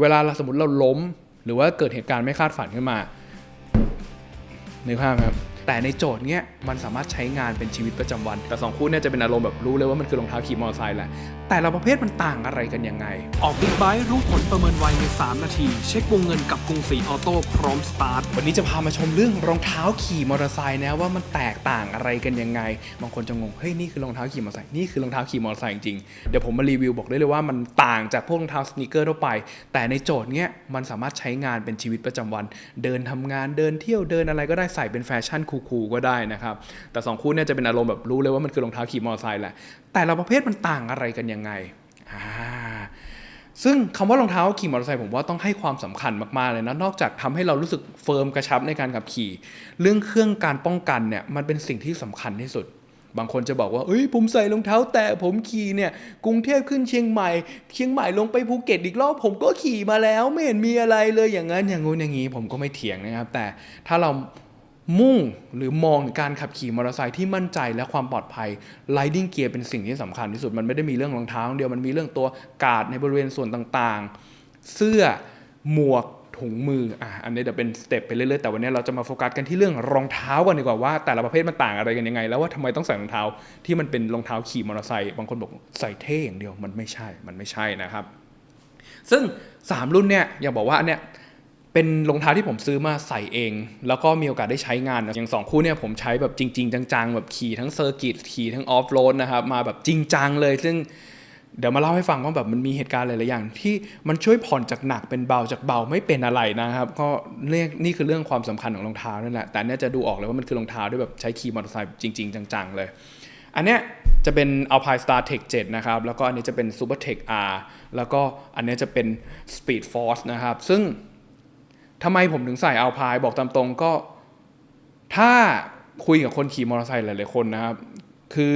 เวลาเราสมมติเราล้ม หรือว่าเกิดเหตุการณ์ไม่คาดฝันขึ้นมานึกภาพครับ แต่ในโจทย์เนี้ยมันสามารถใช้งานเป็นชีวิตประจำวัน แต่สองคู่เนี่ยจะเป็นอารมณ์แบบรู้เลยว่ามันคือรองเท้าขี่มอเตอร์ไซค์แหละ แต่ละประเภทมันต่างอะไรกันยังไง ออกบิ๊กไบค์รู้ผลประเมินไวใน 3 นาที เช็ควงเงินกับกรุงศรีออโต้พร้อมสตาร์ท วันนี้จะพามาชมเรื่องรองเท้าขี่มอเตอร์ไซค์นะว่ามันแตกต่างอะไรกันยังไง บางคนจะงง เฮ้ยนี่คือรองเท้าขี่มอเตอร์ไซค์ นี่คือรองเท้าขี่มอเตอร์ไซค์จริงๆเดี๋ยวผมมารีวิวบอกได้เลยว่ามันต่างจากพวกรองเท้าสนีกเกอร์ทั่วไป แต่ในโจทย์เนี้ยมันสามารถใช้งานเป็นชีวิตประจำวัน เดินทำงาน เดินเที่ยว เดินอะไรก็ได้ใส่เป็นแฟชั่นคูลๆก็ได้นะครับ แต่สองคู่เนี่ยจะเป็นอารมณ์แบบรู้เลยว่ามันคือรองเท้าขี่มอเตอร์ไซค์แหละ แต่ละประเภทมันต่างอะไรกันยังไงอ่าซึ่งคำว่ารองเท้าขี่มอเตอร์ไซค์ผมว่าต้องให้ความสำคัญมากๆเลยนะ นอกจากทำให้เรารู้สึกเฟิร์มกระชับในการขับขี่ เรื่องเครื่องการป้องกันเนี่ยมันเป็นสิ่งที่สำคัญที่สุด บางคนจะบอกว่า เอ้ย ผมใส่รองเท้า แต่ผมขี่เนี่ย กรุงเทพขึ้นเชียงใหม่ เชียงใหม่ลงไปภูเก็ตอีกรอบ ผมก็ขี่มาแล้ว ไม่เห็นมีอะไรเลยอย่างนั้นอย่างงู้นอย่างนี้ ผมก็ไม่เถียงนะครับ แต่ถ้าเรา มุ่งหรือมองการขับขี่มอเตอร์ไซค์ที่มั่นใจและความปลอดภัย Riding Gear เป็นสิ่งที่สำคัญที่สุดมันไม่ได้มีเรื่องรองเท้าอย่างเดียวมันมีเรื่องตัวกาดในบริเวณส่วนต่างๆ เสื้อหมวกถุงมืออะอันนี้เดี๋ยวเป็นสเต็ปไปเรื่อยๆแต่วันนี้เราจะมาโฟกัสกันที่เรื่องรองเท้ากันดีกว่าว่า แต่ละประเภทมันต่างอะไรกันยังไง แล้วว่าทำไมต้องใส่รองเท้าที่มันเป็นรองเท้าขี่มอเตอร์ไซค์บางคนบอกใส่เท่อย่างเดียวมันไม่ใช่มันไม่ใช่นะครับ ซึ่ง 3 รุ่นเนี่ยอย่าบอกว่าอันเนี่ย เป็นรองเท้าที่ผมซื้อมาใส่เอง แล้วก็มีโอกาสได้ใช้งานอย่าง2คู่เนี่ยผมใช้แบบจริง ๆ จังๆ แบบขี่ทั้งเซอร์กิตขี่ทั้งออฟโรดนะครับมาแบบจริงจังเลย ซึ่งเดี๋ยวมาเล่าให้ฟังว่าแบบมันมีเหตุการณ์หลายๆอย่าง ที่มันช่วยผ่อนจากหนักเป็นเบาจากเบาไม่เป็นอะไรนะครับ ก็เรียกนี่คือเรื่องความสำคัญของรองเท้านั่นแหละแต่อันเนี่ยจะดูออกเลยว่ามันคือรองเท้าด้วยแบบใช้ขี่มอเตอร์ไซค์จริง ๆ จังๆเลย อันเนี้ยจะเป็น Alpine Star Tech 7 นะครับ แล้วก็อันนี้จะเป็น Super Tech R แล้วก็อันนี้จะเป็น Speed Force นะครับ ซึ่ง ทำไมผมถึงใส่ Alpine บอกตามตรงก็ ถ้าคุยกับคนขี่มอเตอร์ไซค์หลายๆคนนะครับ คือ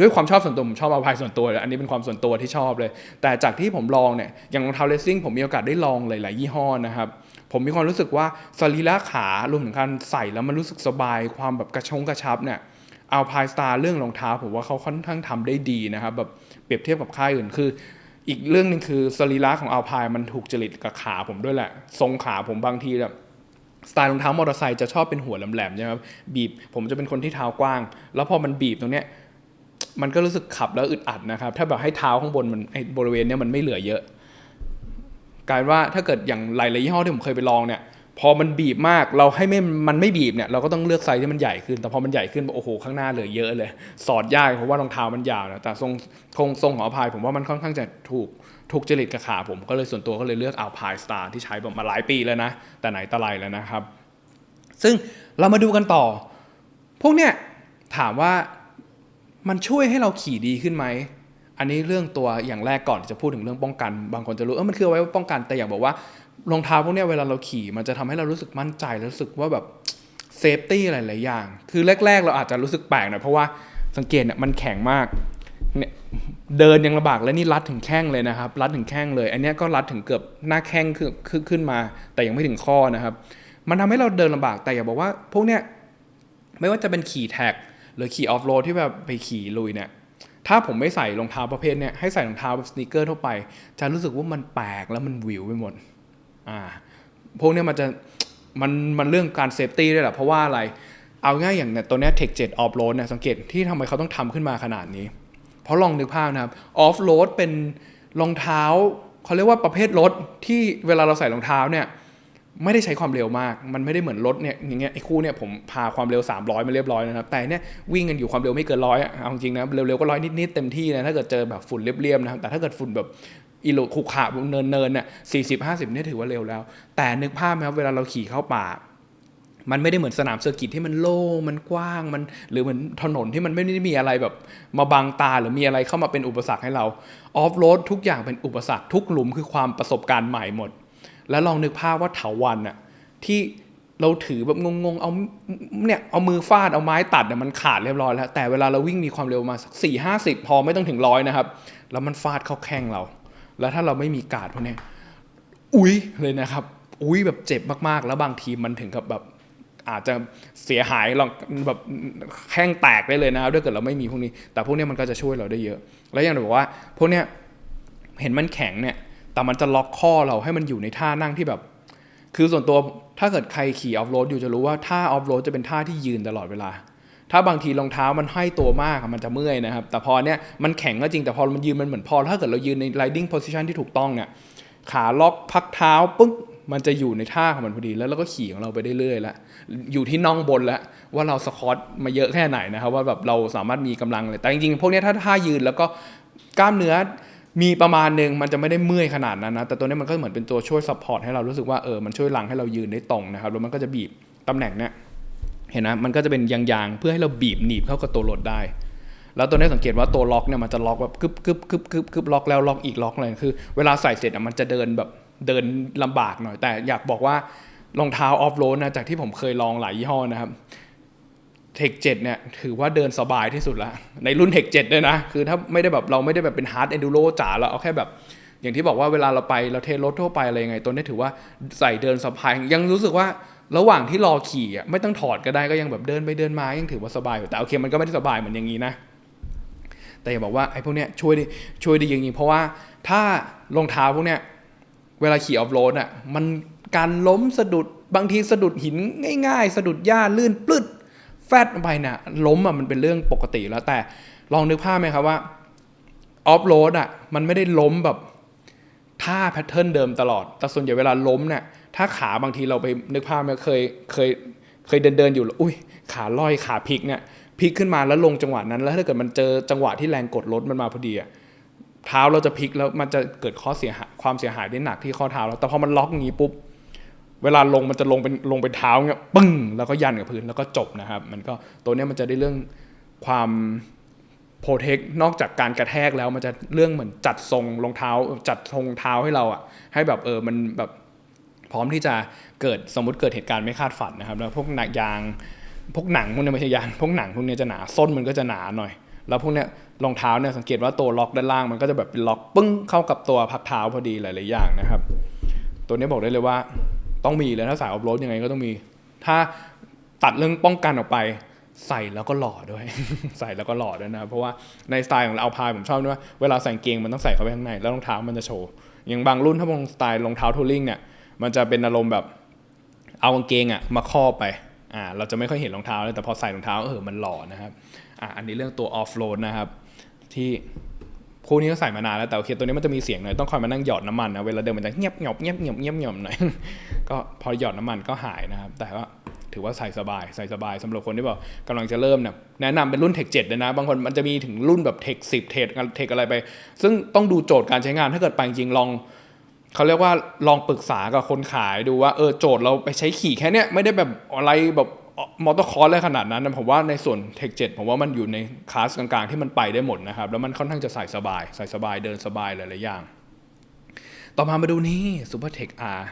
ด้วยความชอบส่วนตัวผมชอบ Alpine ส่วนตัวเลยอันนี้เป็นความส่วนตัวที่ชอบเลย แต่จากที่ผมลองเนี่ยอย่างรองเท้าเลสซิ่งผมมีโอกาสได้ลองหลาย ๆ ยี่ห้อนะครับผมมีความรู้สึกว่าสรีระขารวมถึงการใส่แล้วมันรู้สึกสบายความแบบกระชงกระชับเนี่ยเอาพายสตาร์เรื่องรองเท้าผมว่าเขาค่อนข้างทำได้ดีนะครับแบบเปรียบเทียบกับค่ายอื่นคือ อีกเรื่องหนึงคือสรีระของอัลพายมันถูกจริตกับขาผมด้วยแหละ ทรงขาผมบางทีแบบสไตล์รองเท้ามอเตอร์ไซค์จะชอบเป็นหัวแหลมๆใช่ไหมครับบีบผมจะเป็นคนที่เท้ากว้าง แล้วพอมันบีบตรงเนี้ยมันก็รู้สึกขับแล้วอึดอัดนะครับ ถ้าแบบให้เท้าข้างบนมันไอ้บริเวณเนี้ยมันไม่เหลือเยอะ กลายว่าถ้าเกิดอย่างหลายๆยี่ห้อที่ผมเคยไปลองเนี่ย พอมันบีบมากเราให้ไม่มันไม่บีบเนี่ยเราก็ต้องเลือกไซส์ที่มันใหญ่ขึ้น แต่พอมันใหญ่ขึ้นโอ้โหข้างหน้าเหลือเยอะเลย สอดยากเพราะว่ารองเท้ามันยาวนะแต่ทรงทรงทรงของอัลพายผมว่ามันค่อนข้างจะถูกถูกจริตกับขาผมก็เลยส่วนตัวก็เลยเลือกอัลพายสตาร์ที่ใช้มาหลายปีแล้วนะ แต่ไหนแต่ไรแล้วนะครับ ซึ่งเรามาดูกันต่อ พวกเนี้ยถามว่ามันช่วยให้เราขี่ดีขึ้นไหมอันนี้เรื่องตัวอย่างแรกก่อนจะพูดถึงเรื่องป้องกัน บางคนจะรู้เออมันคือไว้ป้องกันแต่อยากบอกว่า รองเท้าพวกนี้เวลาเราขี่มันจะทำให้เรารู้สึกมั่นใจรู้สึกว่าแบบเซฟตี้หลาย ๆ อย่าง คือแรก ๆ เราอาจจะรู้สึกแปลกหน่อยเพราะว่าสังเกตเนี่ยมันแข็งมากเนี่ยเดินยังลำบากและนี่รัดถึงแข้งเลยนะครับ รัดถึงแข้งเลย อันนี้ก็รัดถึงเกือบหน้าแข้งคือคือขึ้นมา แต่ยังไม่ถึงข้อนะครับ มันทำให้เราเดินลำบากแต่อย่าบอกว่า พวกเนี้ยไม่ว่าจะเป็นขี่แท็ก หรือขี่ออฟโรดที่แบบไปขี่ลุยเนี่ยถ้าผมไม่ใส่รองเท้าประเภทเนี่ยให้ใส่รองเท้าแบบสนีกเกอร์ทั่วไป จะรู้สึกว่ามันแปลกแล้วมันวิวไปหมด อ่าพวกเนี้ยมันจะมันมันเรื่องการเซฟตี้ด้วยแหละเพราะว่าอะไรเอาง่ายอย่างเนี่ยตัวเนี้ย Tech 7 Off Road เนี่ยสังเกตที่ทำไมเขาต้องทำขึ้นมาขนาดนี้ เพราะลองนึกภาพนะครับ Off Road เป็นรองเท้าเขาเรียกว่าประเภทรถที่เวลาเราใส่รองเท้าเนี่ยไม่ได้ใช้ความเร็วมาก มันไม่ได้เหมือนรถเนี่ยอย่างเงี้ยไอ้คู่เนี่ยผมพาความเร็ว 300 มาเรียบร้อยนะครับ แต่เนี่ยวิ่งกันอยู่ความเร็วไม่เกินร้อยเอาจริงนะ เร็วๆก็ร้อยนิดๆเต็มที่นะ ถ้าเกิดเจอแบบฝุ่นเรียบๆนะครับ แต่ถ้าเกิดฝุ่นแบบ อีโลขุขะเนินๆเนี่ยสี่สิบห้าสิบเนี่ยถือว่าเร็วแล้ว แต่นึกภาพไหมครับเวลาเราขี่เข้าป่า มันไม่ได้เหมือนสนามเซอร์กิตที่มันโล่งมันกว้างมันหรือเหมือนถนนที่มันไม่ได้มีอะไรแบบมาบังตาหรือมีอะไรเข้ามาเป็นอุปสรรคให้เราออฟโรดทุกอย่างเป็นอุปสรรคทุกหลุมคือความประสบการณ์ใหม่หมด แล้วลองนึกภาพว่าเถาวันอะที่เราถือแบบงงๆ เอาเนี่ยเอามือฟาดเอาไม้ตัดเนี่ยมันขาดเรียบร้อยแล้ว แต่เวลาเราวิ่งมีความเร็วมาสักสี่ห้าสิบพอไม่ต้องถึงร้อยนะครับ แล้วมันฟาดเข้าแข้งเรา แล้วถ้าเราไม่มีการ์ดพวกนี้อุ้ยเลยนะครับ อุ้ยแบบเจ็บมากๆ แล้วบางทีมันถึงกับแบบอาจจะเสียหายลองแบบแข้งแตกได้เลยนะครับถ้าเกิดเราไม่มีพวกนี้ แต่พวกนี้มันก็จะช่วยเราได้เยอะ แล้วอย่างที่บอกว่า พวกเนี้ยเห็นมันแข็งเนี่ย แต่มันจะล็อกข้อเราให้มันอยู่ในท่านั่งที่แบบ คือส่วนตัวถ้าเกิดใครขี่ออฟโรดอยู่จะรู้ว่าท่าออฟโรดจะเป็นท่าที่ยืนตลอดเวลา ถ้าบางทีรองเท้ามันให้ตัวมากอะมันจะเมื่อยนะครับ แต่พอเนี้ยมันแข็งก็จริงแต่พอมันยืนมันเหมือนพอ ถ้าเกิดเรายืนใน riding position ที่ถูกต้องเนี่ยขาล็อกพักเท้าปึ๊กมันจะอยู่ในท่าของมันพอดีแล้วเราก็ขี่ของเราไปเรื่อยๆแล้วอยู่ที่น่องบนแล้วว่าเราสควอตมาเยอะแค่ไหนนะครับ ว่าแบบเราสามารถมีกำลังเลยแต่จริงๆพวกเนี้ยถ้าท่ายืนแล้วก็กล้ามเนื้อมีประมาณหนึ่งมันจะไม่ได้เมื่อยขนาดนั้นนะแต่ตัวนี้มันก็เหมือนเป็นตัวช่วยซัพพอร์ตให้เรารู้สึกว่าเออมันช่วยหลังให้เรายืนได้ตรงนะครับแล้วมันก็จะบีบตำแหน่งเนี้ย เห็นนะมันก็จะเป็นยางๆ เพื่อให้เราบีบหนีบเข้ากับตัวรถได้ แล้วตัวนี้สังเกตว่าตัวล็อกเนี่ยมันจะล็อกแบบกึบกึบกึบกึบกึบล็อกแล้วล็อกอีกล็อกเลยคือ เวลาใส่เสร็จอะมันจะเดินแบบเดินลำบากหน่อย แต่อยากบอกว่ารองเท้าออฟโรดนะจากที่ผมเคยลองหลายยี่ห้อนะครับเทคเจ็ดเนี่ยถือว่าเดินสบายที่สุดละในรุ่นเทคเจ็ด้วยนะคือถ้าไม่ได้แบบเราไม่ได้แบบเป็นฮาร์ดเอนดูโรจ๋าเราเอาแค่แบบ อย่างที่บอกว่าเวลาเราไปเราเทรถทั่วไปอะไรยังไงตัวนี้ถือว่าใส่เดินสบายยังรู้สึกว่า ระหว่างที่รอขี่อะไม่ต้องถอดก็ได้ก็ยังแบบเดินไปเดินมายังถือว่าสบายอยู่แต่โอเคมันก็ไม่ได้สบายเหมือนอย่างนี้นะแต่อย่าบอกว่าไอ้พวกเนี้ยช่วยด้ช่วยได้จริงๆเพราะว่าถ้ารองเท้าพวกเนี้ยเวลาขี่ออฟโรดอะมันการล้มสะดุดบางทีสะดุดหินง่ายๆ สะดุดหญ้าลื่นปลึดแฟดไปเนี่ยล้มอะมันเป็นเรื่องปกติแล้วแต่ลองนึกภาพไหมครับว่าออฟโรดอะมันไม่ได้ล้มแบบท่าแพทเทิร์นเดิมตลอด แต่ส่วนใหญ่เวลาล้มเนี่ย ถ้าขาบางทีเราไปนึกภาพไหมเคยเคยเคยเดินเดินอยู่แล้วอุ้ยขาลอยขาพลิกเนี่ยพลิกขึ้นมาแล้วลงจังหวะนั้น แล้วถ้าเกิดมันเจอจังหวะที่แรงกดรถมันมาพอดีอะเท้าเราจะพลิกแล้วมันจะเกิดข้อเสียหายความเสียหายได้หนักที่ข้อเท้าเราแต่พอมันล็อกอย่างนี้ปุ๊บเวลาลงมันจะลงเป็นลงเป็นเท้าเงี้ยปึ้งแล้วก็ยันกับพื้นแล้วก็จบนะครับ มันก็ตัวนี้มันจะได้เรื่องความโปรเทคนอกจากการกระแทกแล้วมันจะเรื่องเหมือนจัดทรงรองเท้าจัดทรงเท้าให้เราอะให้แบบเออมันแบบ พร้อมที่จะเกิดสมมติเกิดเหตุการณ์ไม่คาดฝันนะครับ แล้วพวกหนักยาง พวกหนังพวกนี้ไม่ใช่ยางพวกหนังพวกเนี้ยจะหนาส้นมันก็จะหนาหน่อย แล้วพวกเนี้ยรองเท้าเนี่ยสังเกตว่าตัวล็อกด้านล่างมันก็จะแบบเป็นล็อกปึ้งเข้ากับตัวพักเท้าพอดีหลายๆอย่างนะครับ ตัวนี้บอกได้เลยว่าต้องมีเลยถ้าสายออฟโรดยังไงก็ต้องมี ถ้าตัดเรื่องป้องกันออกไปใส่แล้วก็หล่อด้วย ใส่แล้วก็หล่อด้วยนะ เพราะว่าในสไตล์ของเราเอาพายผมชอบด้วยว่าเวลาใส่เกงมันต้องใส่เข้าไปข้างในแล้วรองเท้ามันจะโชว์ อย่างบางรุ่นถ้าเป็นสไตล์รองเท้าทัวริงเนี่ย มันจะเป็นอารมณ์แบบเอากางเกงอะมาครอบไปอ่าเราจะไม่ค่อยเห็นรองเท้าเลยแต่พอใส่รองเท้าเออมันหล่อนะครับอ่าอันนี้เรื่องตัวออฟโรดนะครับ ที่คู่นี้ก็ใส่มานานแล้วแต่โอเคตัวนี้มันจะมีเสียงหน่อยต้องคอยมานั่งหยอดน้ำมันนะเวลาเดินมันจะเงียบเงียบเงียบเงียบเงียบเงียบหน่อยก็พอหยอดน้ำมันก็หายนะครับ แต่ว่าถือว่าใส่สบายใส่สบายสำหรับคนที่บอกกำลังจะเริ่มเนี่ยแนะนำเป็นรุ่นเทคเจ็ดเลยนะ บางคนมันจะมีถึงรุ่นแบบเทคสิบเทคเทคอะไรไป ซึ่งต้องดูโจทย์การใช้งานถ้าเกิดไปจริงลอง เขาเรียกว่าลองปรึกษากับคนขายดูว่าเออโจทย์เราไปใช้ขี่แค่เนี้ยไม่ได้แบบอะไรแบบมอเตอร์คอร์สอะไรขนาดนั้นนะผมว่าในส่วนเทคเจ็ผมว่ามันอยู่ในคลาสกลางๆที่มันไปได้หมดนะครับ แล้วมันค่อนข้างจะใส่สบาย ใส่สบายเดินสบายหลายๆอย่าง ต่อมามาดูนี่ซูเปอร์เทคอาร์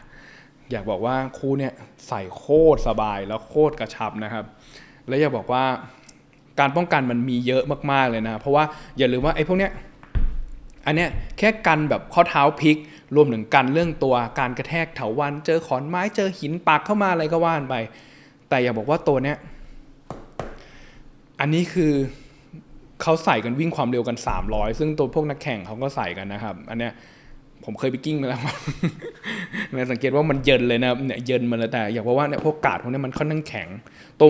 อยากบอกว่าคู่เนี่ยใส่โคตรสบายแล้วโคตรกระชับนะครับ และอยากบอกว่าการป้องกันมันมีเยอะมากๆเลยนะ เพราะว่าอย่าลืมว่าไอ้พวกเนี้ยอันเนี้ยแค่กันแบบข้อเท้าพลิก รวมถึงกันเรื่องตัวการกระแทกเถาวัน เจอขอนไม้เจอหินปากเข้ามาอะไรก็ว่านไป แต่อย่าบอกว่าตัวเนี้ยอันนี้คือเขาใส่กันวิ่งความเร็วกัน 300 ซึ่งตัวพวกนักแข่งเขาก็ใส่กันนะครับ อันเนี้ยผมเคยไปกิ้งมาแล้วเนี่ยสังเกตว่ามันเยินเลยนะเนี่ยเยินมาเลยแต่ อยากบอกว่าเนี่ยพวกกาดพวกเนี้ยมันค่อนข้างแข็งตัว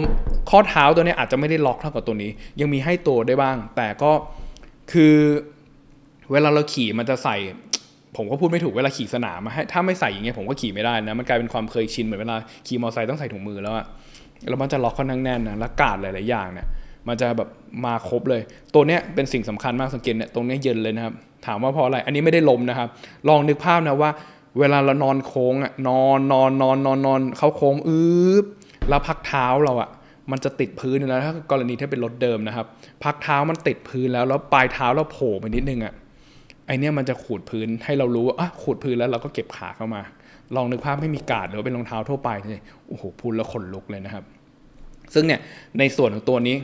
ข้อเท้าตัวเนี้ยอาจจะไม่ได้ล็อกเท่ากับตัวนี้ ยังมีให้ตัวได้บ้าง แต่ก็คือเวลาเราขี่มันจะใส่ ผมก็พูดไม่ถูกเวลาขี่สนามอะให้ถ้าไม่ใส่อย่างเงี้ยผมก็ขี่ไม่ได้นะ มันกลายเป็นความเคยชินเหมือนเวลาขี่มอเตอร์ไซค์ต้องใส่ถุงมือแล้วอะแล้วมันจะล็อกค่อนข้างแน่นนะแล้วกาดหลาย ๆ อย่างเนี่ยมันจะแบบมาครบเลย ตัวเนี้ยเป็นสิ่งสำคัญมากสังเกตเนี่ยตรงเนี้ยเย็นเลยนะครับ ถามว่าเพราะอะไร อันนี้ไม่ได้ลมนะครับ ลองนึกภาพนะว่า เวลาเรานอนโค้งอะนอนนอนนอนนอนนอนเข้าโค้งอืบแล้วพักเท้าเราอะมันจะติดพื้นแล้วถ้ากรณีถ้าเป็นรถเดิมนะครับ พักเท้ามันติดพื้นแล้วแล้วปลายเท้าเราโผล่ไปนิดนึงอะ ไอเนี้ยมันจะขูดพื้นให้เรารู้ว่าอะขูดพื้นแล้วเราก็เก็บขาเข้ามา ลองนึกภาพไม่มีกาดหรือเป็นรองเท้าทั่วไปเลยโอ้โหพูดแล้วขนลุกเลยนะครับ ซึ่งเนี่ยในส่วนของตัวนี้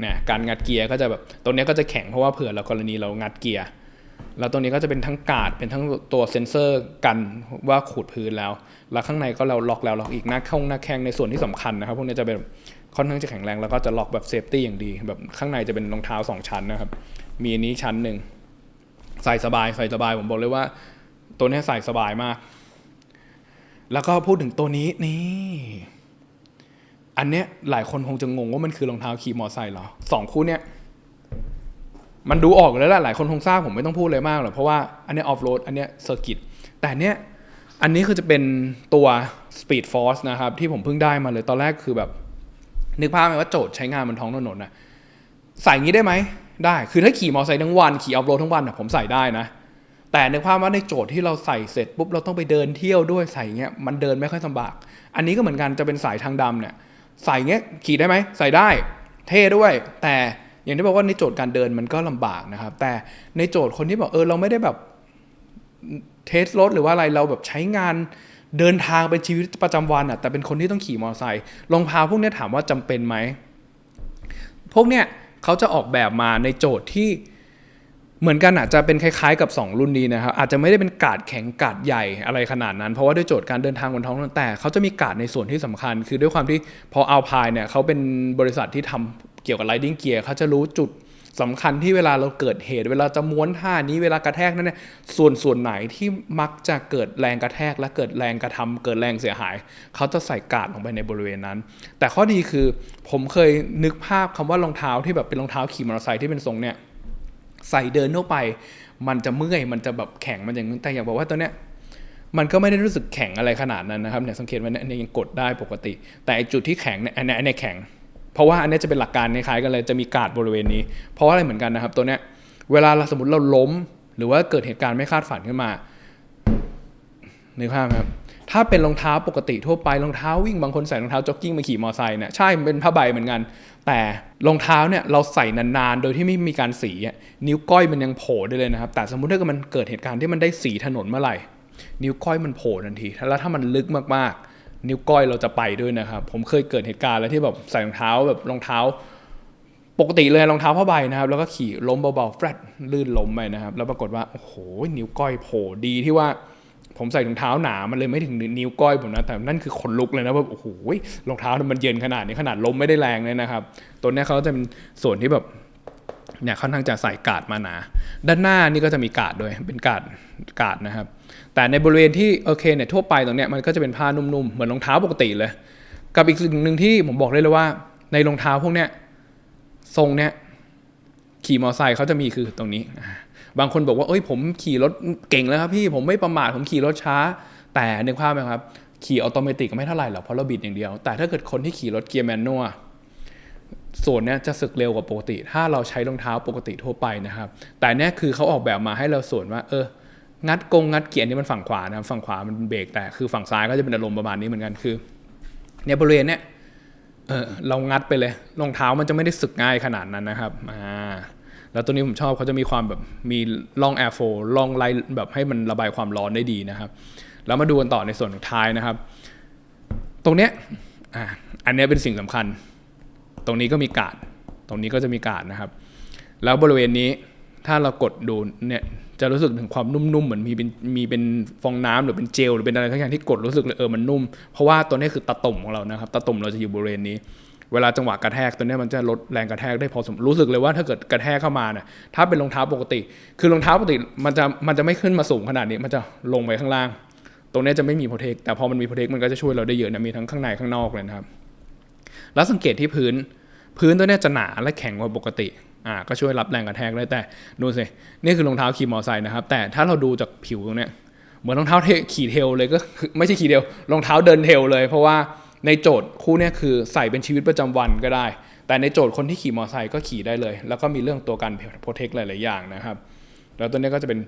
เนี่ยการงัดเกียร์ก็จะแบบตัวนี้ก็จะแข็งเพราะว่าเผื่อเรากรณีเรางัดเกียร์แล้วตัวนี้ก็จะเป็นทั้งกาดเป็นทั้งตัวเซ็นเซอร์กันว่าขูดพื้นแล้ว แล้วข้างในก็เราล็อกแล้วล็อกอีกหน้าข้งหน้าแข้งในส่วนที่สำคัญนะครับพวกนี้จะเป็นค่อนข้างจะแข็งแรงแล้วก็จะล็อกแบบเซฟตี้อย่างดี แบบข้างในจะเป็นรองเท้าสองชั้นนะครับ มีอันนี้ชั้นหนึ่ง ใส่สบายใส่สบายผมบอกเลยว่า ตัวนี้ใส่สบายมาก แล้วก็พูดถึงตัวนี้นี่อันเนี้ยหลายคนคงจะงงว่ามันคือรองเท้าขี่มอไซค์เหรอสองคู่เนี้ยมันดูออกอยู่แล้วแหละหลายคนคงทราบผมไม่ต้องพูดเลยมากหรอกเพราะว่าอันเนี้ยออฟโรดอันเนี้ยเซอร์กิตแต่เนี้ยอันนี้คือจะเป็นตัว Speed Force นะครับ ที่ผมเพิ่งได้มาเลยตอนแรกคือแบบ นึกภาพไหมว่าโจทย์ใช้งานบนท้องถนนนะใส่งี้ได้ไหม ได้คือถ้าขี่มอเตอร์ไซค์ทั้งวันขี่ออฟโรดทั้งวันนะผมใส่ได้นะ แต่นึกภาพว่าในโจทย์ที่เราใส่เสร็จปุ๊บเราต้องไปเดินเที่ยวด้วยใส่เงี้ยมันเดินไม่ค่อยลำบาก อันนี้ก็เหมือนกันจะเป็นสายทางดำเนี่ยใส่เงี้ยขี่ได้ไหมใส่ได้เท่ด้วย แต่อย่างที่บอกว่าในโจทย์การเดินมันก็ลำบากนะครับ แต่ในโจทย์คนที่บอกเออเราไม่ได้แบบเทสรถหรือว่าอะไรเราแบบใช้งานเดินทางเป็นชีวิตประจำวันอะแต่เป็นคนที่ต้องขี่มอเตอร์ไซค์รองเท้าพวกเนี้ยถามว่าจำเป็นไหมพวกเนี้ย เขาจะออกแบบมาในโจทย์ที่เหมือนกันอาจจะเป็นคล้ายๆกับ 2 รุ่นนี้นะครับ อาจจะไม่ได้เป็นกาดแข็งกาดใหญ่อะไรขนาดนั้น เพราะว่าด้วยโจทย์การเดินทางบนท้องถนนแต่เขาจะมีกาดในส่วนที่สำคัญ คือด้วยความที่พอเอาพายเนี่ยเขาเป็นบริษัทที่ทำเกี่ยวกับไลดิ้งเกียร์เขาจะรู้จุด สำคัญที่เวลาเราเกิดเหตุเวลาจะม้วนท่านี้เวลากระแทกนั่นเนี่ยส่วนส่วนไหนที่มักจะเกิดแรงกระแทกและเกิดแรงกระทำเกิดแรงเสียหาย เขาจะใส่กาดลงไปในบริเวณนั้น แต่ข้อดีคือผมเคยนึกภาพคำว่ารองเท้าที่แบบเป็นรองเท้าขี่มอเตอร์ไซค์ที่เป็นทรงเนี่ยใส่เดินทั่วไป มันจะเมื่อยมันจะแบบแข็งมันอย่างนั้แต่อยากบอกว่าตัวเนี้ยมันก็ไม่ได้รู้สึกแข็งอะไรขนาดนั้นนะครับเนี่ยสังเกตว่าเนี่ยยังกดได้ปกติ แต่จุดที่แข็งเนี่ยอันนี้แข็ง เพราะว่าอันนี้จะเป็นหลักการคล้ายกันเลยจะมีการ์ดบริเวณนี้ เพราะว่าอะไรเหมือนกันนะครับ ตัวเนี้ยเวลาเราสมมติเราล้ม หรือว่าเกิดเหตุการณ์ไม่คาดฝันขึ้นมานึกภาพครับถ้าเป็นรองเท้าปกติทั่วไปรองเท้าวิ่งบางคนใส่รองเท้าจ็อกกิ้งมาขี่มอเตอร์ไซค์เนี่ยใช่มันเป็นผ้าใบเหมือนกัน แต่รองเท้าเนี่ยเราใส่นานๆ โดยที่ไม่มีการสีนิ้วก้อยมันยังโผล่ได้เลยนะครับ แต่สมมุติถ้าเกิดมันเกิดเหตุการณ์ที่มันได้สีถนนเมื่อไหร่ นิ้วก้อยมันโผล่ทันทีแล้วถ้ามันลึกมากๆ นิ้วก้อยเราจะไปด้วยนะครับ ผมเคยเกิดเหตุการณ์แล้วที่แบบใส่รองเท้าแบบรองเท้า ปกติเลยรองเท้าผ้าใบนะครับ แล้วก็ขี่ล้มเบาๆแฟลตลื่นล้มไปนะครับ แล้วปรากฏว่าโอ้โหนิ้วก้อยโผล่ดีที่ว่าผมใส่รองเท้าหนา มันเลยไม่ถึงนิ้วก้อยผมนะ แต่นั่นคือขนลุกเลยนะว่า โอ้โห รองเท้ามันเย็นขนาดนี้ ขนาดล้มไม่ได้แรงเลยนะครับ ตัวนี้เขาจะเป็นส่วนที่แบบ เนี่ยค่อนข้างจะใส่กาดมาหนา ด้านหน้านี่ก็จะมีกาดด้วยเป็นกาดกาดนะครับ แต่ในบริเวณที่โอเคเนี่ยทั่วไปตรงเนี้ยมันก็จะเป็นผ้านุ่มๆเหมือนรองเท้าปกติเลย กับอีกสิ่งหนึ่งที่ผมบอกได้เลยว่า ในรองเท้าพวกเนี้ยทรงเนี้ยขี่มอเตอร์ไซค์เขาจะมีคือตรงนี้ บางคนบอกว่าเอ้ยผมขี่รถเก่งแล้วครับพี่ผมไม่ประมาทผมขี่รถช้า แต่นึกภาพไหมครับขี่ออโตเมติกไม่เท่าไหร่หรอกเพราะเราบิดอย่างเดียว แต่ถ้าเกิดคนที่ขี่รถเกียร์แมนนวล ส่วนนี้จะสึกเร็วกว่าปกติ ถ้าเราใช้รองเท้าปกติทั่วไปนะครับ แต่นี้ยคือเขาออกแบบมาให้เราส่วนว่า เออ งัดกงงัดเกียร์นี่มันฝั่งขวานะฝั่งขวามันเบรกแต่คือฝั่งซ้ายก็จะเป็นอารมณ์ประมาณนี้เหมือนกันคือเนี่ยบริเวณเนี้ยเออเรางัดไปเลยรองเท้ามันจะไม่ได้สึกง่ายขนาดนั้นนะครับอ่าแล้วตัวนี้ผมชอบเขาจะมีความแบบมีล่องแอร์โฟล่องไล่แบบให้มันระบายความร้อนได้ดีนะครับ แล้วมาดูกันต่อในส่วนท้ายนะครับ ตรงเนี้ยอ่าอันนี้เป็นสิ่งสำคัญ ตรงนี้ก็มีกาดตรงนี้ก็จะมีกาดนะครับ แล้วบริเวณนี้ถ้าเรากดดูเนี่ยจะรู้สึกถึงความนุ่มๆ เหมือนมีเป็นมีเป็นฟองน้ำหรือเป็นเจลหรือเป็นอะไรทั้งอย่างที่กดรู้สึกเลยเออมันนุ่ม เพราะว่าตัวนี้คือตะตุ่มของเรานะครับตะตุ่มเราจะอยู่บริเวณนี้ เวลาจังหวะกระแทกตัวนี้มันจะลดแรงกระแทกได้พอสมรู้สึกเลยว่าถ้าเกิดกระแทกเข้ามาเนี่ยถ้าเป็นรองเท้าปกติ คือรองเท้าปกติมันจะมันจะไม่ขึ้นมาสูงขนาดนี้มันจะลงไปข้างล่าง ตรงนี้จะไม่มีโปรเทคแต่พอมันมีโปรเทคมันก็จะช่วยเราได้เยอะนะมีทั้งข้างในข้างนอกเลยนะครับ แล้วสังเกตที่พื้น พื้นตัวนี้จะหนาและแข็งกว่าปกติอ่าก็ช่วยรับแรงกระแทกได้แต่ดูสินี่คือรองเท้าขี่มอเตอร์ไซค์นะครับ แต่ถ้าเราดูจากผิวตรงเนี้ยเหมือนรองเท้าขี่เทลเลยก็คือไม่ใช่ขี่เทลรองเท้าเดินเทลเลย เพราะว่าในโจทย์คู่นี้คือใส่เป็นชีวิตประจำวันก็ได้ แต่ในโจทย์คนที่ขี่มอเตอร์ไซค์ก็ขี่ได้เลย แล้วก็มีเรื่องตัวการโปรเทคหลาย ๆ อย่างนะครับ แล้วตัวนี้ก็จะเป็น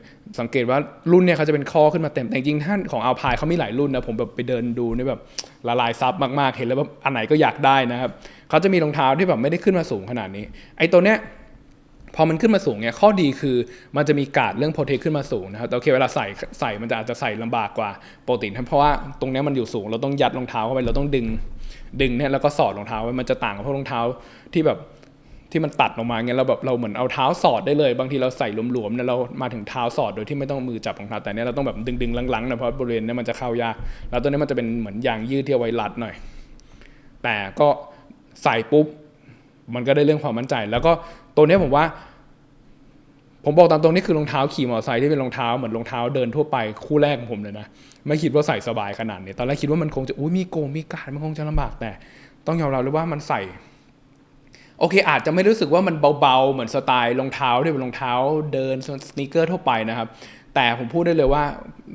สังเกตว่ารุ่นเนี่ยเขาจะเป็นข้อขึ้นมาเต็มแต่จริงท่านของอัลพายเขามีหลายรุ่นนะผมแบบไปเดินดูนี่แบบละลายซับมากๆเห็นแล้วแบบอันไหนก็อยากได้นะครับเขาจะมีรองเท้าที่แบบไม่ได้ขึ้นมาสูงขนาดนี้ ไอ้ตัวเนี้ยพอมันขึ้นมาสูงเนี่ยข้อดีคือมันจะมีการ์ดเรื่องโปรเทคขึ้นมาสูงนะครับแต่โอเคเวลาใส่ใส่มันจะอาจจะใส่ลำบากกว่าปกติเพราะว่าตรงเนี้ยมันอยู่สูงเราต้องยัดรองเท้าเข้าไปเราต้องดึงดึงเนี่ยแล้วก็สอดรองเท้าไว้มันจะต่างกับพวกรองเท้าที่แบบ ที่มันตัดลงมาเงี้ยเราแบบเราเหมือนเอาเท้าสอดได้เลย บางทีเราใส่หลวมๆเนี่ยเรามาถึงเท้าสอดโดยที่ไม่ต้องมือจับรองเท้าแต่เนี้ยเราต้องแบบดึงๆลังๆนะเพราะบริเวณเนี้ยมันจะเข้ายากแล้วตัวนี้มันจะเป็นเหมือนยางยืดที่เอาไว้รัดหน่อย แต่ก็ใส่ปุ๊บมันก็ได้เรื่องความมั่นใจ แล้วก็ตัวนี้ผมว่า ผมบอกตามตรงนี่คือรองเท้าขี่มอเตอร์ไซค์ที่เป็นรองเท้าเหมือนรองเท้าเดินทั่วไปคู่แรกของผมเลยนะไม่คิดว่าใส่สบายขนาดนี้ตอนแรกคิดว่ามันคงจะอุ้ยมีโกมีการมันคงจะลำบากแต่ ต้องยอมรับเลยว่ามันใส่ โอเค อาจจะไม่รู้สึกว่ามันเบาๆ เหมือนสไตล์รองเท้าที่เป็นรองเท้าเดินสนีกเกอร์ทั่วไปนะครับ แต่ผมพูดได้เลยว่า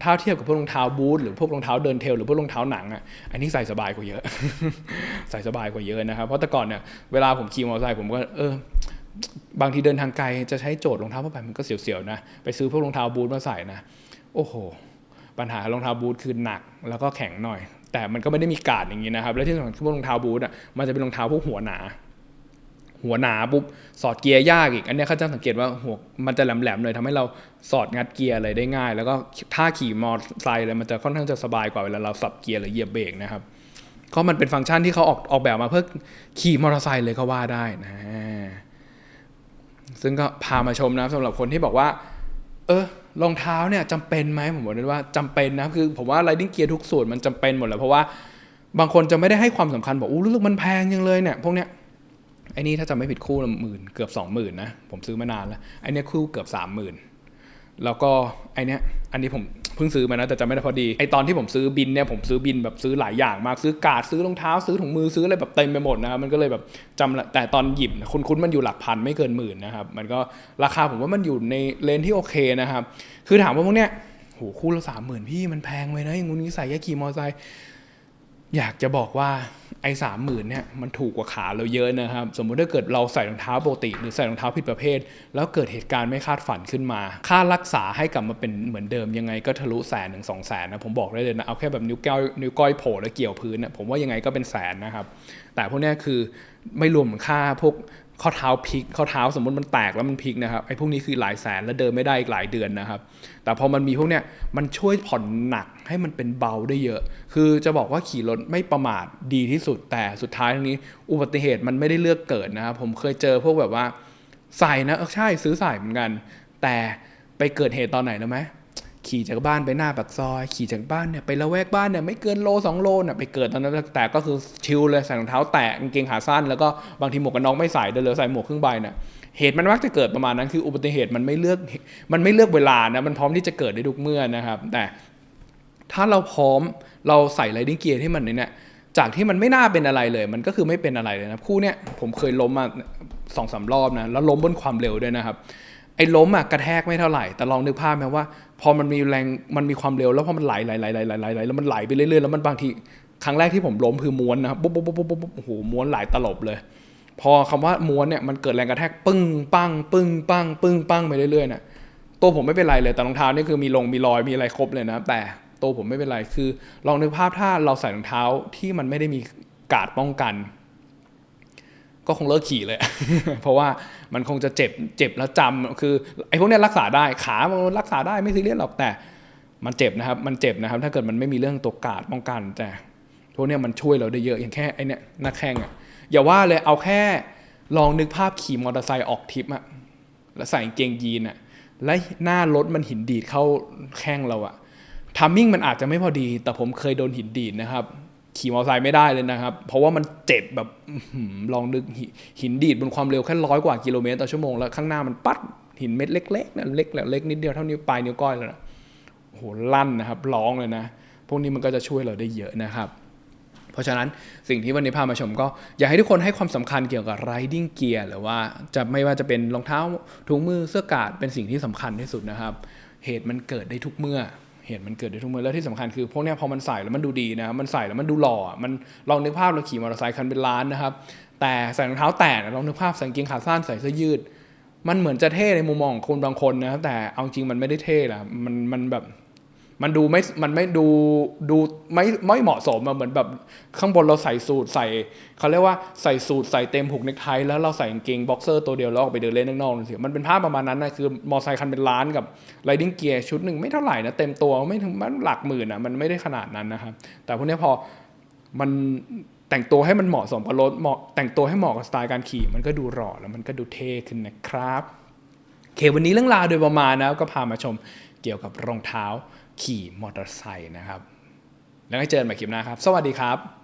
ถ้าเทียบกับพวกรองเท้าบูทหรือพวกรองเท้าเดินเทลหรือพวกรองเท้าหนังอะอันนี้ใส่สบายกว่าเยอะ ใส่สบายกว่าเยอะนะครับ เพราะแต่ก่อนเนี่ยเวลาผมขี่มอเตอร์ไซค์ผมก็เออบางทีเดินทางไกลจะใช้โจทย์รองเท้าผ้าใบมันก็เสียวๆนะไปซื้อพวกรองเท้าบูทมาใส่นะ โอ้โห ปัญหารองเท้าบูทคือหนักแล้วก็แข็งหน่อย แต่มันก็ไม่ได้มีการ์ดอย่างนี้นะครับ และที่สำคัญคือพวกรองเท้าบูทอะมันจะเป็นรองเท้าพวกหัวหนา หัวหนาปุ๊บสอดเกียร์ยากอีก อันเนี้ยเขาจะสังเกตว่าหัวมันจะแหลมๆเลยทำให้เราสอดงัดเกียร์อะไรได้ง่าย แล้วก็ถ้าขี่มอเตอร์ไซค์เลยมันจะค่อนข้างจะสบายกว่าเวลาเราสับเกียร์หรือเหยียบเบรกนะครับก็มันเป็นฟังก์ชันที่เขาออกออกแบบมาเพื่อขี่มอเตอร์ไซค์เลยก็ว่าได้นะ ซึ่งก็พามาชมนะสำหรับคนที่บอกว่า เออรองเท้าเนี่ยจำเป็นไหมผมบอกเลยว่าจำเป็นนะคือผมว่า riding gear ทุกส่วนมันจำเป็นหมดแหละเพราะว่าบางคนจะไม่ได้ให้ความสำคัญบอกอู้รู้สึกมันแพงจังเลยเนี่ยพวกเนี้ย ไอ้นี่ถ้าจำไม่ผิดคู่ละหมื่นเกือบสองหมื่นนะ ผมซื้อมานานแล้วไอ้นี้ยคู่เกือบสามหมื่นแล้วก็ไอ้เนี้ยอันนี้ผมเพิ่งซื้อมานะแต่จำไม่ได้พอดีไอ้ตอนที่ผมซื้อบินเนี่ยผมซื้อบินแบบซื้อหลายอย่างมากซื้อกาดซื้อรองเท้าซื้อถุงมือซื้ออะไรแบบเต็มไปหมดนะครับมันก็เลยแบบจำละแต่ตอนหยิบคุณคุ้นๆมันอยู่หลักพันไม่เกินหมื่นนะครับมันก็ราคาผมว่ามันอยู่ในเลนที่โอเคนะครับคือถามว่าพวกเนี้ยโหคู่ละสามหมื่นพี่มันแพงไปนะอย่างงูนี้ใส่แค่ขี่มอไซค์ อยากจะบอกว่าไอ้สามหมื่นเนี่ยมันถูกกว่าขาเราเยอะนะครับ สมมุติถ้าเกิดเราใส่รองเท้าปกติ หรือใส่รองเท้าผิดประเภท แล้วเกิดเหตุการณ์ไม่คาดฝันขึ้นมา ค่ารักษาให้กลับมาเป็นเหมือนเดิมยังไงก็ทะลุแสนหนึ่งสองแสนนะผมบอกได้เลยนะ เอาแค่แบบนิ้วก้อยนิ้วก้อยโผล่แล้วเกี่ยวพื้นนะผมว่ายังไงก็เป็นแสนนะครับ แต่พวกนี้คือไม่รวมค่าพวก ข้อเท้าพลิกข้อเท้าสมมติมันแตกแล้วมันพลิกนะครับไอ้พวกนี้คือหลายแสนแล้วเดินไม่ได้อีกหลายเดือนนะครับ แต่พอมันมีพวกเนี้ยมันช่วยผ่อนหนักให้มันเป็นเบาได้เยอะ คือจะบอกว่าขี่รถไม่ประมาทดีที่สุดแต่สุดท้ายทั้งนี้ อุบัติเหตุมันไม่ได้เลือกเกิดนะครับผมเคยเจอพวกแบบว่าใส่นะใช่ซื้อใส่เหมือนกัน แต่ไปเกิดเหตุตอนไหนรู้ไหม ขี่จากบ้านไปหน้าปากซอย ขี่จากบ้านเนี่ยไปละแวกบ้านเนี่ยไม่เกินโลสองโลเนี่ยไปเกิดตอนนั้นแต่ก็คือชิลเลยใส่รองเท้าแตะกางเกงขาสั้น แล้วก็บางทีหมวกกันน็อกไม่ใส่เดินเลยใส่หมวกครึ่งใบเนี่ยเหตุมันมักจะเกิดประมาณนั้นคืออุบัติเหตุมันไม่เลือกมันไม่เลือกเวลานะมันพร้อมที่จะเกิดได้ทุกเมื่อนะครับ แต่ถ้าเราพร้อมเราใส่ไรดิ้งเกียร์ที่มันเนี่ยจากที่มันไม่น่าเป็นอะไรเลย มันก็คือไม่เป็นอะไรเลยนะคู่เนี่ยผมเคยล้มมาสองสามรอบนะแล้วล้มบนความเร็วด้วยนะครับ ไอ้ล้มอะกระแทกไม่เท่าไหร่แต่ลองนึกภาพไหมว่า พอมันมีแรงมันมีความเร็วแล้วพอมันไหลไหลไหลไหลไหลไหลแล้วมันไหลไปเรื่อยๆแล้วมันบางทีครั้งแรกที่ผมล้มคือม้วนนะครับปุ๊บปุ๊บปุ๊บปุ๊บปุ๊บโอ้โหม้วนหลายตลบเลย พอคำว่าม้วนเนี่ยมันเกิดแรงกระแทกปึ้งปังปึ้งปังปึ้งปังไปเรื่อยๆน่ะตัวผมไม่เป็นไรเลยแต่รองเท้านี่คือมีลงมีรอยมีอะไรครบเลยนะ แต่ตัวผมไม่เป็นไรคือ ลองนึกภาพถ้าเราใส่รองเท้าที่มันไม่ได้มีกาดป้องกัน ก็คงเลิกขี่เลย เพราะว่ามันคงจะเจ็บเจ็บแล้วจำคือไอ้พวกนี้รักษาได้ขามันรักษาได้ไม่ซีเรียสหรอกแต่ มันเจ็บนะครับ มันเจ็บนะครับ ถ้าเกิดมันไม่มีเรื่องตัวกาดป้องกัน แต่พวกนี้มันช่วยเราได้เยอะอย่างแค่ไอ้นี้ยหน้าแข้งอะอย่าว่าเลยเอาแค่ลองนึกภาพขี่มอเตอร์ไซค์ออกทริปอะแล้วใส่เกงยีนอะและหน้ารถมันหินดีดเข้าแข้งเราอะทัมมิ่งมันอาจจะไม่พอดี แต่ผมเคยโดนหินดีดนะครับ ขี่มอเตอร์ไซค์ไม่ได้เลยนะครับ เพราะว่ามันเจ็บแบบลองนึกหินดีดบนความเร็วแค่ร้อยกว่ากิโลเมตรต่อชั่วโมงแล้วข้างหน้ามันปัดหินเม็ดเล็กๆนะเล็กแบบเล็กนิดเดียวเท่านิ้วปลายนิ้วก้อยแล้วนะโอ้โหลั่นนะครับร้องเลยนะ พวกนี้มันก็จะช่วยเราได้เยอะนะครับ เพราะฉะนั้นสิ่งที่วันนี้พามาชมก็ อยากให้ทุกคนให้ความสำคัญเกี่ยวกับ riding gear หรือว่าจะไม่ว่าจะเป็นรองเท้าถุงมือเสื้อกาดเป็นสิ่งที่สำคัญที่สุดนะครับ เหตุมันเกิดได้ทุกเมื่อ เหตุมันเกิดได้ทุกเมื่อแล้วที่สำคัญคือพวกนี้พอมันใส่แล้วมันดูดีนะมันใส่แล้วมันดูหล่อมันลองนึกภาพเราขี่มอเตอร์ไซค์คันเป็นล้านนะครับ แต่ใส่รองเท้าแตะนะลองนึกภาพใส่กางเกงขาสั้นใส่เสื้อยืด มันเหมือนจะเท่ในมุมมองของคนบางคนนะครับแต่เอาจริงมันไม่ได้เท่ละมันมันแบบ มันดูไม่มันไม่ดูดูไม่ไม่เหมาะสมอะเหมือนแบบข้างบนเราใส่สูทใส่เขาเรียกว่าใส่สูทใส่เต็มผูกเนคไทแล้วเราใส่กางเกงบ็อกเซอร์ตัวเดียวแล้วออกไปเดินเล่นข้างนอกนั่สิมันเป็นภาพประมาณนั้นนะคือมอไซค์คันเป็นล้านกับไรดิ้งเกียร์ชุดหนึ่งไม่เท่าไหร่นะเต็มตัวไม่ถึงมันหลักหมื่นอะมันไม่ได้ขนาดนั้นนะครับแต่พวกนี้พอมันแต่งตัวให้มันเหมาะสมกับรถเหมาะแต่งตัวให้เหมาะกับสไตล์การขี่ มันก็ดูหล่อแล้วมันก็ดูเท่ขึ้นนะครับโอเควันนี้เรื่องราวโดยประมาณนะก็พามาชมเกี่ยวกับรองเท้า ขี่มอเตอร์ไซค์นะครับ แล้วก็เจอกันใหม่คลิปหน้าครับ สวัสดีครับ